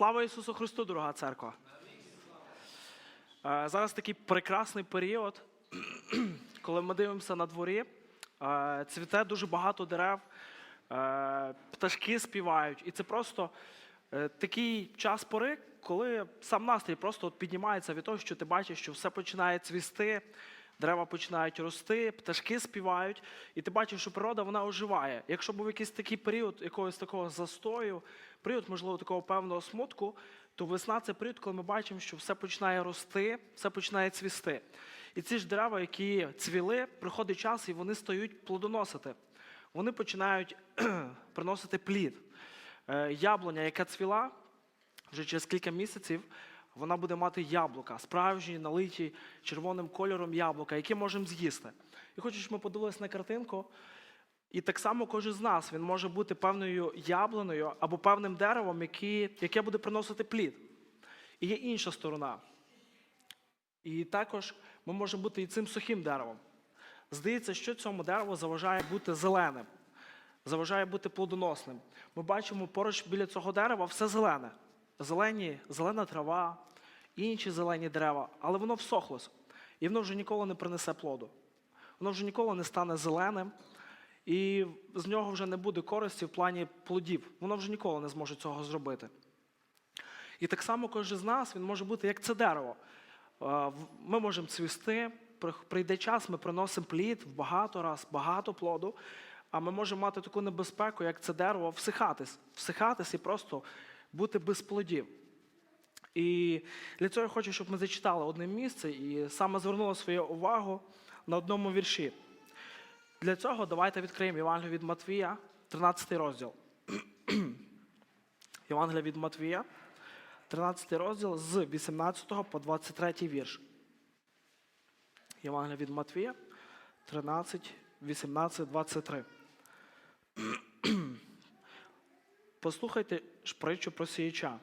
Слава Ісусу Христу, дорога церква! Е, Зараз такий прекрасний період, коли ми дивимося на дворі, е, цвіте дуже багато дерев, е, пташки співають. І це просто такий час пори, коли сам настрій просто піднімається від того, що ти бачиш, що все починає цвісти, дерева починають рости, пташки співають, і ти бачиш, що природа вона оживає. Якщо був якийсь такий період якогось такого застою, період, можливо, такого певного смутку, то весна це період, коли ми бачимо, що все починає рости, все починає цвісти. І ці ж дерева, які цвіли, приходить час і вони стають плодоносити. Вони починають приносити плід. Е, Яблуня, яка цвіла, вже через кілька місяців вона буде мати яблука, справжні, налиті червоним кольором яблука, які можемо з'їсти. І хочу, щоб ми подивилися на картинку. І так само кожен з нас він може бути певною яблуною або певним деревом, які, яке буде приносити плід. І є інша сторона. І також ми можемо бути і цим сухим деревом. Здається, що цьому дереву заважає бути зеленим, заважає бути плодоносним. Ми бачимо поруч біля цього дерева все зелене. Зелені, зелена трава, інші зелені дерева, але воно всохлось. І воно вже ніколи не принесе плоду. Воно вже ніколи не стане зеленим, і з нього вже не буде користі в плані плодів. Воно вже ніколи не зможе цього зробити. І так само кожен з нас він може бути як це дерево. Ми можемо цвісти, прийде час, ми приносимо плід в багато раз, багато плоду, а ми можемо мати таку небезпеку, як це дерево, всихатись, всихатись і просто бути без плодів. І для цього я хочу, щоб ми зачитали одне місце і саме звернули свою увагу на одному вірші. Для цього давайте відкриємо Євангелію від Матвія, 13 розділ. Євангелія від Матвія, 13 розділ з 18 по 23 вірш. Євангелія від Матвія, 13, 18, 23. Послухайте ж притчу про сіяча.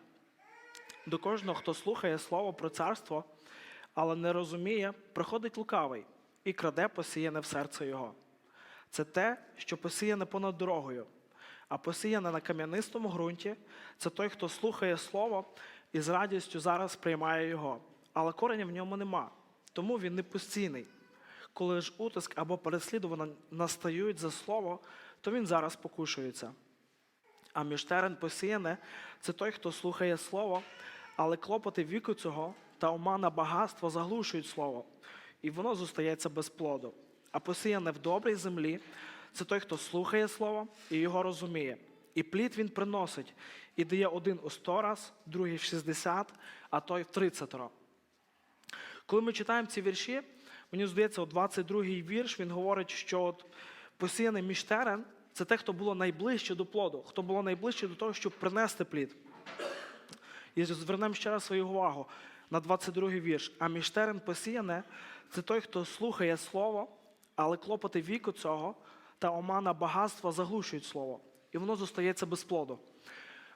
До кожного, хто слухає слово про царство, але не розуміє, приходить лукавий і краде посіяне в серце його. Це те, що посіяне понад дорогою, а посіяне на кам'янистому ґрунті це той, хто слухає слово і з радістю зараз приймає його. Але кореня в ньому нема, тому він не постійний. Коли ж утиск або переслідування настають за слово, то він зараз покушується. А між терен посіяне це той, хто слухає слово, але клопоти віку цього та омана багатства заглушують слово, і воно зостається без плоду. А посіяне в добрій землі це той, хто слухає слово і його розуміє. І плід він приносить, і дає один у сто раз, другий в 60, а той в 30. Коли ми читаємо ці вірші, мені здається, от 22-й вірш він говорить, що от посіяний між терен це те, хто було найближче до плоду, хто було найближче до того, щоб принести плід. І звернемо ще раз свою увагу на 22-й вірш. А між терен посіяне це той, хто слухає слово, але клопоти віку цього та омана багатства заглушують слово, і воно зостається без плоду.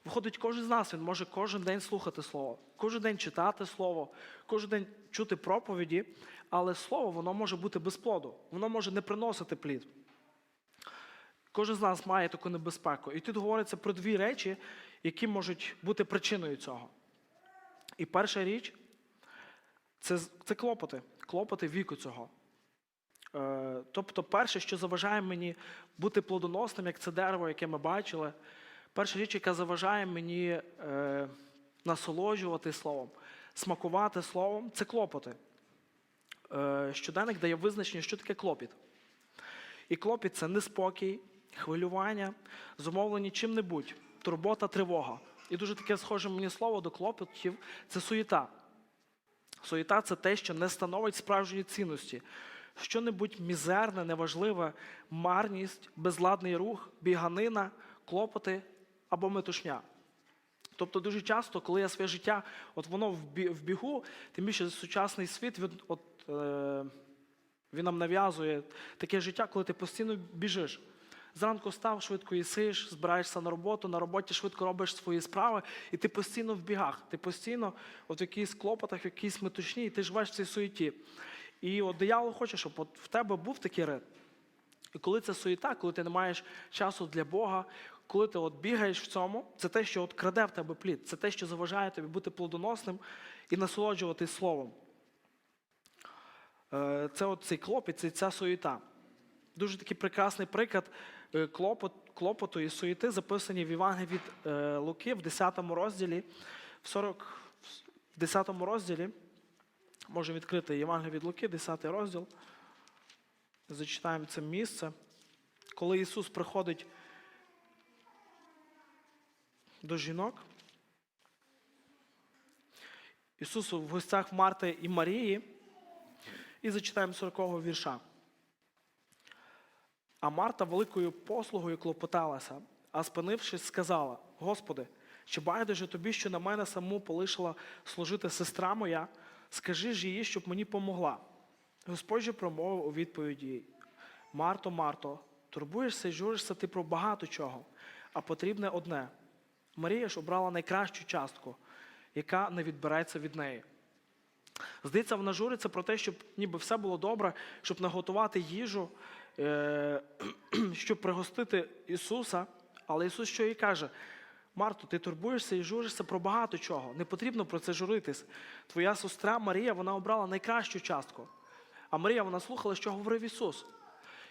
Виходить, кожен з нас він може кожен день слухати слово, кожен день читати слово, кожен день чути проповіді, але слово воно може бути без плоду, воно може не приносити плід. Кожен з нас має таку небезпеку. І тут говориться про дві речі, які можуть бути причиною цього. І перша річ це, це клопоти, клопоти віку цього. Е, тобто, перше, що заважає мені бути плодоносним, як це дерево, яке ми бачили, перша річ, яка заважає мені е, насолоджувати словом, смакувати словом, це клопоти. Е, щоденник дає визначення, що таке клопіт. І клопіт це неспокій, хвилювання, зумовлені чим-небудь, турбота, тривога. І дуже таке схоже мені слово до клопотів це суєта. Суєта це те, що не становить справжньої цінності. Що-небудь мізерне, неважливе, марність, безладний рух, біганина, клопоти або метушня. Тобто дуже часто, коли я своє життя, от воно в бігу, тим більше сучасний світ, він, от, е, він нам нав'язує таке життя, коли ти постійно біжиш. Зранку став, швидко їсиш, збираєшся на роботу, на роботі швидко робиш свої справи, і ти постійно в бігах, ти постійно от в якихось клопотах, в якійсь метушні, і ти живеш в цій суєті. І от диявол хоче, щоб от в тебе був такий ритм. І коли це суєта, коли ти не маєш часу для Бога, коли ти от бігаєш в цьому, це те, що от краде в тебе плід, це те, що заважає тобі бути плодоносним і насолоджуватись словом. Е, Це от цей клопіт, це ця суєта. Дуже такий прекрасний приклад клопоту і суєти записані в від е, Луки в 10 розділі, в 40, в 10 розділі. Можемо відкрити Євангеліє від Луки, 10 розділ. Зачитаємо це місце. Коли Ісус приходить до жінок, Ісус в гостях Марти і Марії, і зачитаємо 40-го вірша. А Марта великою послугою клопоталася, а спинившись, сказала: Господи, чи байдуже тобі, що на мене саму полишила служити сестра моя, скажи ж їй, щоб мені помогла. Господь же промовив у відповіді їй: Марто, Марто, турбуєшся і журишся ти про багато чого, а потрібне одне. Марія ж обрала найкращу частку, яка не відбереться від неї. Здається, вона журиться про те, щоб ніби все було добре, щоб наготувати їжу, щоб пригостити Ісуса. Але Ісус що їй каже? Марто, ти турбуєшся і журишся про багато чого. Не потрібно про це журитись. Твоя сестра Марія, вона обрала найкращу частку. А Марія, вона слухала, що говорив Ісус.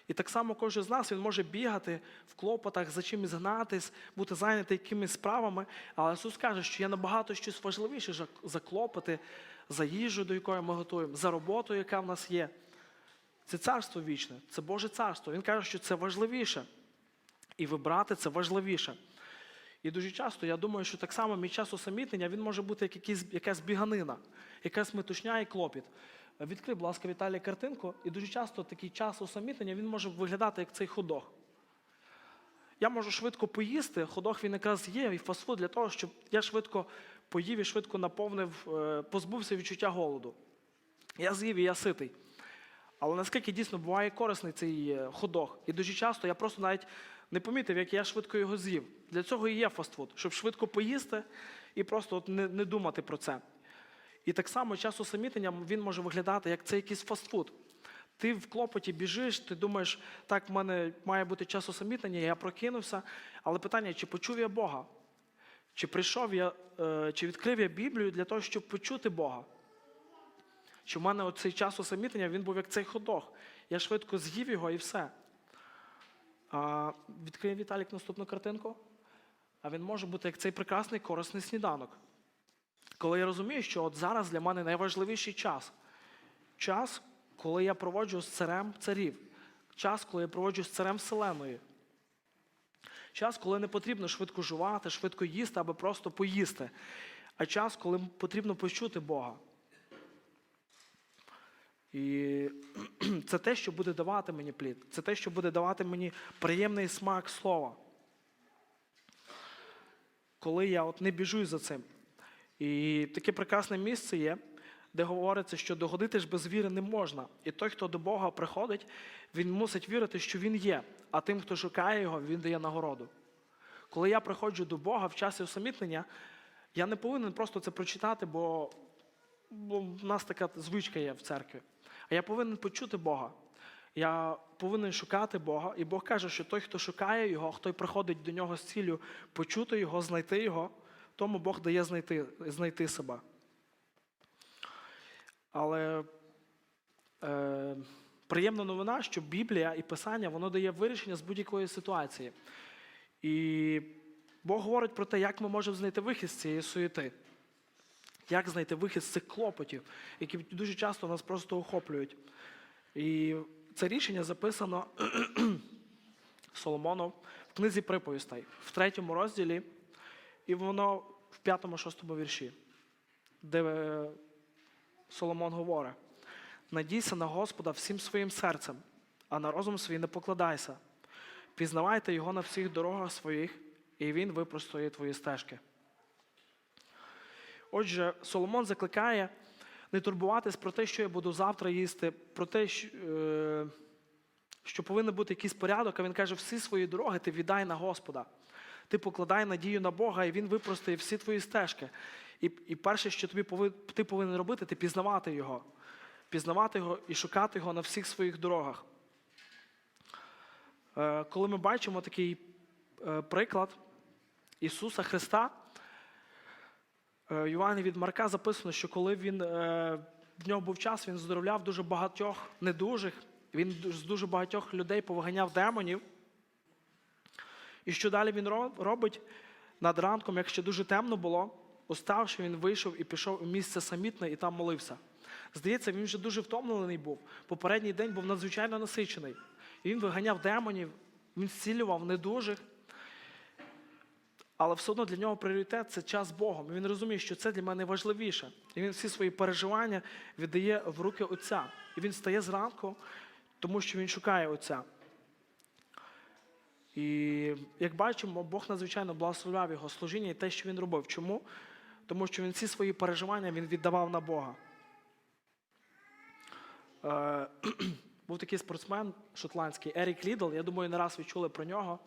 І так само кожен з нас він може бігати в клопотах, за чимось гнатись, бути зайнятий якимись справами. Але Ісус каже, що є набагато щось важливіше за клопоти, за їжу, до якої ми готуємо, за роботу, яка в нас є. Це царство вічне, це Боже царство. Він каже, що це важливіше. І вибрати це важливіше. І дуже часто я думаю, що так само мій час усамітнення він може бути як якийсь, якась біганина, якась метушня і клопіт. Відкрий, будь ласка, Віталій картинку, і дуже часто такий час усамітнення він може виглядати як цей ходох. Я можу швидко поїсти, ходох він якраз є, і фастфуд для того, щоб я швидко поїв і швидко наповнив, е, позбувся відчуття голоду. Я з'їв і я ситий. Але наскільки дійсно буває корисний цей е, ходох. І дуже часто я просто навіть не помітив, як я швидко його з'їв. Для цього і є фастфуд, щоб швидко поїсти і просто от не, не думати про це. І так само час усамітнення він може виглядати як це якийсь фастфуд. Ти в клопоті біжиш, ти думаєш, так, в мене має бути час усамітнення, я прокинувся. Але питання, чи почув я Бога? Чи прийшов я, е, чи відкрив я Біблію для того, щоб почути Бога? Чи в мене оцей час усамітнення він був як цей ходох. Я швидко з'їв його і все. Відкриє Віталік наступну картинку. А він може бути як цей прекрасний корисний сніданок. Коли я розумію, що от зараз для мене найважливіший час. Час, коли я проводжу з царем царів. Час, коли я проводжу з царем Вселеної. Час, коли не потрібно швидко жувати, швидко їсти, аби просто поїсти. А час, коли потрібно почути Бога. І це те, що буде давати мені плід. Це те, що буде давати мені приємний смак слова. Коли я от не біжу за цим. І таке прекрасне місце є, де говориться, що догодити ж без віри не можна. І той, хто до Бога приходить, він мусить вірити, що Він є, а тим, хто шукає його, він дає нагороду. Коли я приходжу до Бога в часі усамітнення, я не повинен просто це прочитати, бо, бо в нас така звичка є в церкві. А я повинен почути Бога. Я повинен шукати Бога, і Бог каже, що той, хто шукає Його, хто приходить до нього з ціллю почути Його, знайти Його, тому Бог дає знайти, знайти себе. Але е, приємна новина, що Біблія і Писання воно дає вирішення з будь-якої ситуації. І Бог говорить про те, як ми можемо знайти вихід з цієї суєти. Як знайти вихід з цих клопотів, які дуже часто нас просто охоплюють. І це рішення записано Соломоном в книзі приповістей, в третьому розділі, і воно в п'ятому-шостому вірші, де е, Соломон говорить: надійся на Господа всім своїм серцем, а на розум свій не покладайся. Пізнавайте його на всіх дорогах своїх, і він випростує твої стежки. Отже, Соломон закликає не турбуватись про те, що я буду завтра їсти, про те, що, е, що повинен бути якийсь порядок, а він каже, всі свої дороги ти віддай на Господа. Ти покладай надію на Бога, і Він випростає всі твої стежки. І, і перше, що тобі пови, ти повинен робити, ти пізнавати Його. Пізнавати Його і шукати Його на всіх своїх дорогах. Е, коли ми бачимо такий е, приклад Ісуса Христа. Е, Івані від Марка записано, що коли він, е, в нього був час, він здоровляв дуже багатьох недужих, він з дуже багатьох людей повиганяв демонів. І що далі він робить? Над ранком, як ще дуже темно було, уставши, він вийшов і пішов у місце самітне і там молився. Здається, він вже дуже втомлений був. Попередній день був надзвичайно насичений. Він виганяв демонів, він зцілював недужих. Але все одно для нього пріоритет це час з Богом. І він розуміє, що це для мене важливіше. І він всі свої переживання віддає в руки Отця. І він стає зранку, тому що він шукає Отця. І як бачимо, Бог надзвичайно благословляв його служіння і те, що він робив. Чому? Тому що він всі свої переживання він віддавав на Бога. Е, був такий спортсмен шотландський Ерік Лідл, я думаю, не раз ви чули про нього,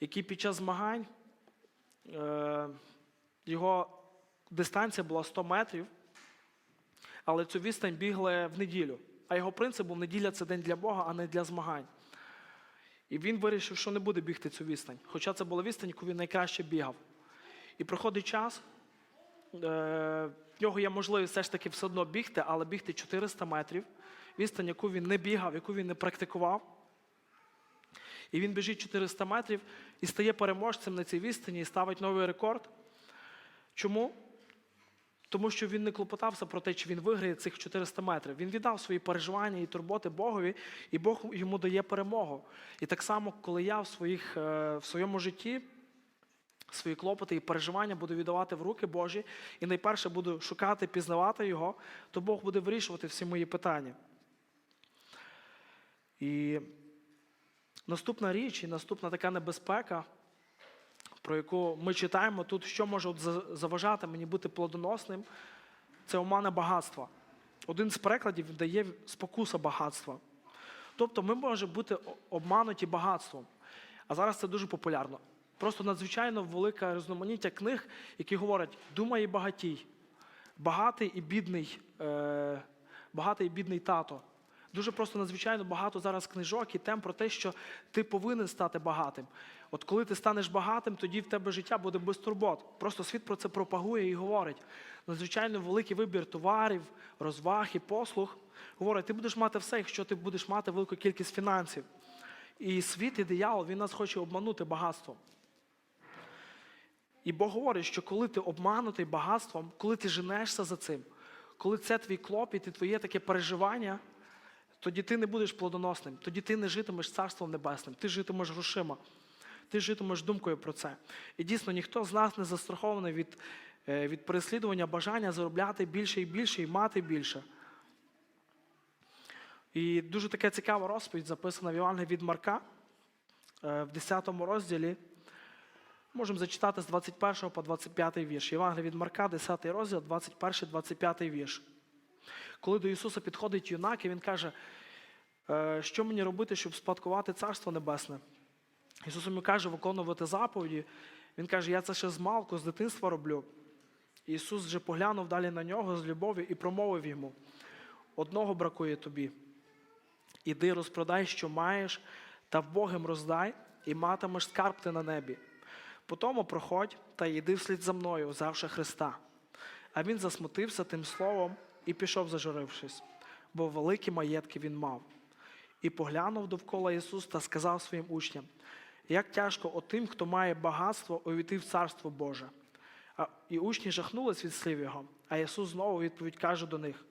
який під час змагань його дистанція була 100 метрів, але цю відстань бігли в неділю. А його принцип був неділя це день для Бога, а не для змагань. І він вирішив, що не буде бігти цю відстань. Хоча це була відстань, яку він найкраще бігав. І проходить час, е, в нього є можливість все ж таки все одно бігти, але бігти 400 метрів, відстань, яку він не бігав, яку він не практикував. І він біжить 400 метрів і стає переможцем на цій відстані і ставить новий рекорд. Чому? Тому що він не клопотався про те, чи він виграє цих 400 метрів. Він віддав свої переживання і турботи Богові, і Бог йому дає перемогу. І так само, коли я в, своїх, е, в своєму житті свої клопоти і переживання буду віддавати в руки Божі, і найперше буду шукати, пізнавати Його, то Бог буде вирішувати всі мої питання. І наступна річ, і наступна така небезпека, про яку ми читаємо тут, що може заважати мені бути плодоносним, це омана багатства. Один з перекладів дає спокуса багатства. Тобто ми можемо бути обмануті багатством. А зараз це дуже популярно. Просто надзвичайно велике різноманіття книг, які говорять думай і багатій, багатий і бідний, е, багатий і бідний тато. Дуже просто надзвичайно багато зараз книжок і тем про те, що ти повинен стати багатим. От коли ти станеш багатим, тоді в тебе життя буде без турбот. Просто світ про це пропагує і говорить. Надзвичайно великий вибір товарів, розваг і послуг. Говорить, ти будеш мати все, якщо ти будеш мати велику кількість фінансів. І світ і диявол, він нас хоче обманути багатством. І Бог говорить, що коли ти обманутий багатством, коли ти женешся за цим, коли це твій клопіт і твоє таке переживання, тоді ти не будеш плодоносним, тоді ти не житимеш царством небесним, ти житимеш грошима, ти житимеш думкою про це. І дійсно ніхто з нас не застрахований від, е, від переслідування бажання заробляти більше і більше і мати більше. І дуже така цікава розповідь записана в Євангелії від Марка е, в 10 розділі. Можемо зачитати з 21 по 25 вірш. Євангелія від Марка, 10 розділ, 21-25 вірш. Коли до Ісуса підходить юнак, і він каже, «Е, що мені робити, щоб спадкувати Царство Небесне? Ісус йому каже, виконувати заповіді. Він каже, я це ще з малку, з дитинства роблю. Ісус вже поглянув далі на нього з любов'ю і промовив йому: одного бракує тобі. Іди розпродай, що маєш, та вбогим роздай, і матимеш скарб ти на небі. Потому проходь та йди вслід за мною, взявши Христа. А він засмутився тим словом і пішов, зажурившись, бо великі маєтки він мав. І поглянув довкола Ісус та сказав своїм учням: як тяжко отим, хто має багатство, увійти в Царство Боже. І учні жахнулись від слів його. А Ісус знову відповідь каже до них: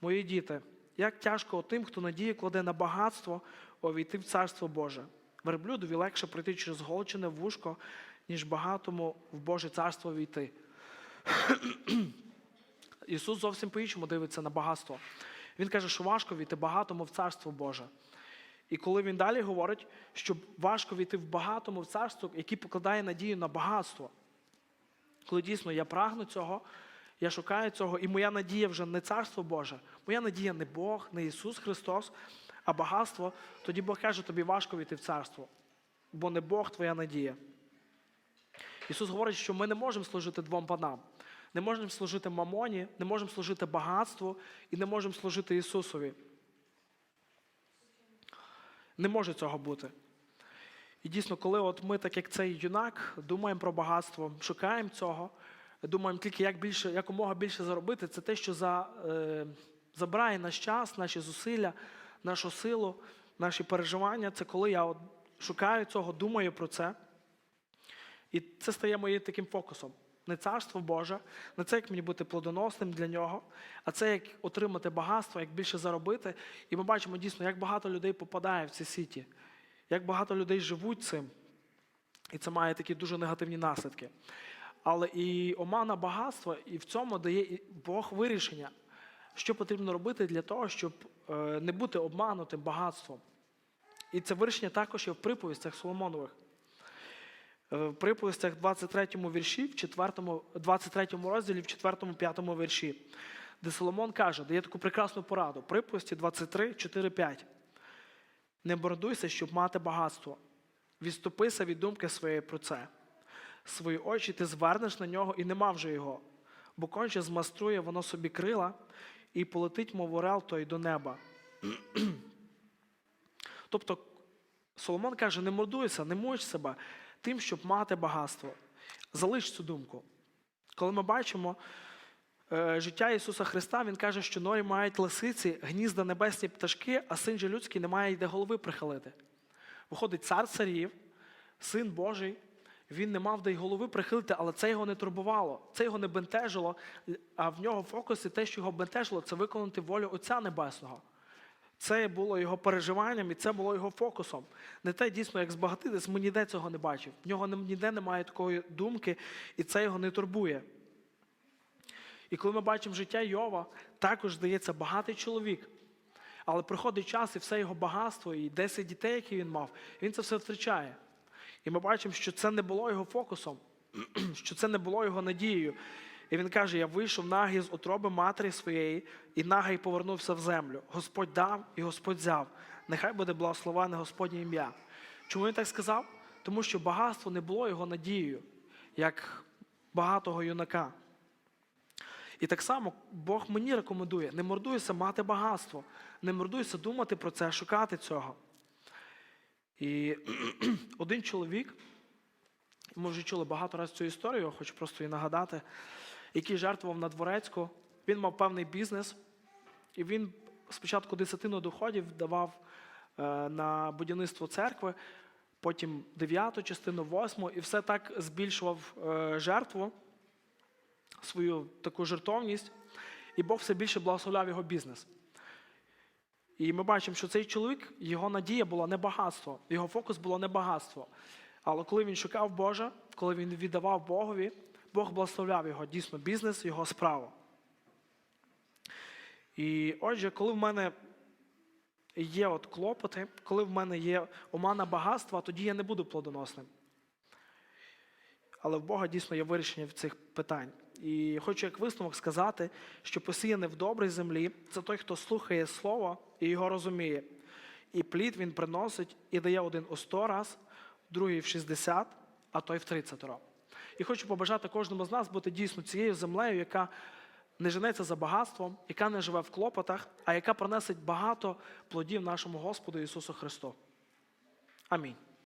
Мої діти, як тяжко отим, хто надію кладе на багатство, увійти в Царство Боже. Верблюдові легше пройти через голчене вушко, ніж багатому в Боже царство війти. Ісус зовсім по-іншому дивиться на багатство. Він каже, що важко війти багатому в царство Боже. І коли він далі говорить, що важко війти в багатому в царство, який покладає надію на багатство. Коли дійсно я прагну цього, я шукаю цього, і моя надія вже не царство Боже, моя надія не Бог, не Ісус Христос, а багатство, тоді Бог каже, тобі важко війти в царство, бо не Бог твоя надія. Ісус говорить, що ми не можемо служити двом панам. Не можемо служити мамоні, не можемо служити багатству і не можемо служити Ісусові. Не може цього бути. І дійсно, коли от ми, так як цей юнак, думаємо про багатство, шукаємо цього, думаємо тільки, як більше, якомога більше заробити, це те, що за, е, забирає наш час, наші зусилля, нашу силу, наші переживання. Це коли я от шукаю цього, думаю про це. І це стає моїм таким фокусом. Не царство Боже, не це, як мені бути плодоносним для нього, а це як отримати багатство, як більше заробити. І ми бачимо дійсно, як багато людей попадає в ці сіті, як багато людей живуть цим. І це має такі дуже негативні наслідки. Але і омана багатства, і в цьому дає Бог вирішення, що потрібно робити для того, щоб е, не бути обманутим багатством. І це вирішення також є в приповістях Соломонових. Е, В приповістях 23 вірші, в 4, 23 розділі, в 4-5 вірші, де Соломон каже, дає таку прекрасну пораду. Приповісті 23, 4, 5. Не бордуйся, щоб мати багатство. Відступися від думки своєї про це. Свої очі ти звернеш на нього і нема вже його, бо конче змаструє воно собі крила і полетить, мов орел той до неба. тобто Соломон каже: не мордуйся, не муч себе тим, щоб мати багатство. Залиш цю думку. Коли ми бачимо е, життя Ісуса Христа, Він каже, що норі мають лисиці, гнізда небесні пташки, а син же людський не має де голови прихилити. Виходить цар царів, син Божий, він не мав де й голови прихилити, але це його не турбувало, це його не бентежило, а в нього в фокусі те, що його бентежило, це виконати волю Отця Небесного. Це було його переживанням і це було його фокусом. Не те дійсно, як збагатитись, ми ніде цього не бачив. В нього ніде немає такої думки, і це його не турбує. І коли ми бачимо життя Йова, також здається багатий чоловік. Але приходить час і все його багатство, і 10 дітей, які він мав, він це все втрачає. І ми бачимо, що це не було його фокусом, що це не було його надією. І він каже: Я вийшов нагий з утроби матері своєї, і нагий повернувся в землю. Господь дав і Господь взяв. Нехай буде благословене Господнє ім'я. Чому він так сказав? Тому що багатство не було його надією, як багатого юнака. І так само Бог мені рекомендує: не мордуйся мати багатство, не мордуйся думати про це, шукати цього. І один чоловік, ми вже чули багато разів цю історію, хочу просто її нагадати, який жертвував на дворецьку. Він мав певний бізнес, і він спочатку десятину доходів давав е, на будівництво церкви, потім дев'яту частину, восьму, і все так збільшував е, жертву, свою таку жертовність, і Бог все більше благословляв його бізнес. І ми бачимо, що цей чоловік, його надія була не багатство, його фокус було не багатство. Але коли він шукав Божа, коли він віддавав Богові, Бог благословляв його дійсно бізнес, його справу. І отже, коли в мене є от клопоти, коли в мене є омана багатства, тоді я не буду плодоносним. Але в Бога дійсно є вирішення цих питань. І хочу як висновок сказати, що посіяне в добрій землі це той, хто слухає слово і його розуміє. І плід він приносить і дає один у 100 раз, другий в 60, а той в 30 років. І хочу побажати кожному з нас бути дійсно цією землею, яка не женеться за багатством, яка не живе в клопотах, а яка приносить багато плодів нашому Господу Ісусу Христу. Амінь.